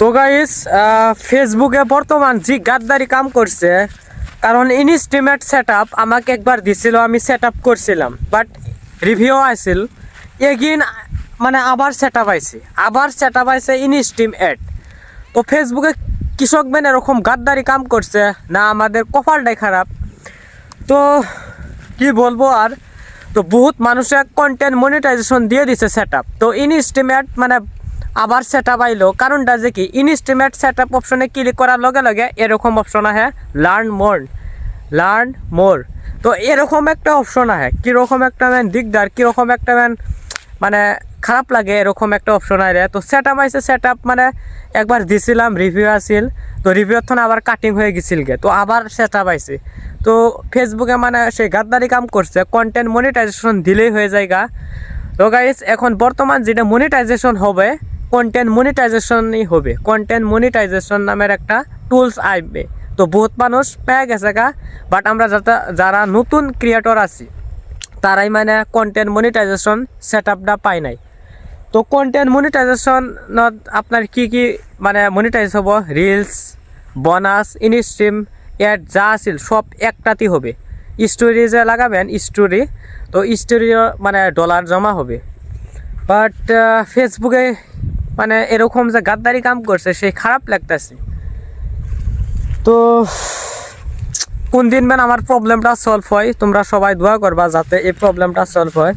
তো গাইস ফেসবুকে বর্তমান যে গাদ্দারি কাম করছে, কারণ ইনস্টিমেট সেট আমাকে একবার দিছিল, আমি সেট আপ করছিলাম বাট রিভিউ আসছিল এগিন মানে আবার সেট আপ আইছে, আবার সেট আপ আইছে ইনস্টিম এড তো ফেসবুকে কৃষক বেন এরকম গাদ্দারি কাম করছে, না আমাদের কপালটাই খারাপ। তো কি বলব আর, তো বহুত মানুষের কন্টেন্ট মনিটাইজেশন দিয়ে দিছে সেট তো ইনস্টিমেট মানে আবার সেট আপ আইলো। কারণটা যে কি? ইনস্টিমেট সেট আপ অপশনে ক্লিক করার লগে লগে এরকম অপশন আহে লার্ন মোর লার্ন মোর তো এরকম একটা অপশন আহে। কীরকম একটা ম্যান দিকদার কীরকম একটা ম্যান মানে খারাপ লাগে, এরকম একটা অপশন আইলে। তো সেট আপ আইসে সেট আপ মানে একবার দিছিলাম রিভিউ আসিল তো রিভিউর থন আবার কাটিং হয়ে গেছিল গে তো আবার সেট আপ আইছে। তো ফেসবুকে মানে সেই গাদ্দারি কাম করছে কন্টেন্ট মনিটাইজেশন দিলেই হয়ে যায় গা তো গাইস এখন বর্তমান যেটা মনিটাইজেশন হবে কন্টেন্ট মনিটাইজেশনই হবে। কন্টেন্ট মনিটাইজেশন নামের একটা টুলস আসবে। তো বহুত মানুষ পেয়ে গেছে গা বাট আমরা যারা যারা নতুন ক্রিয়েটর আছি, তারাই মানে কন্টেন্ট মনিটাইজেশন সেট আপটা পায় নাই। তো কন্টেন্ট মনিটাইজেশনত আপনার কি কি মানে মনিটাইজ হ'ব? রিলস বোনাস ইনস্ট্রিম এড যা আছিল, সব একটাতেই হবে। স্টোরি যে লাগাবেন স্টোরি তো স্টোরি মানে ডলার জমা হবে। বাট ফেসবুকে মানে এরকম যে গাদ্দারি কাম করছে, সেই খারাপ লাগতেছে। তো কোন দিন মানে আমার প্রবলেমটা সলভ হয়, তোমরা সবাই দোয়া করবা যাতে এই প্রবলেমটা সলভ হয়।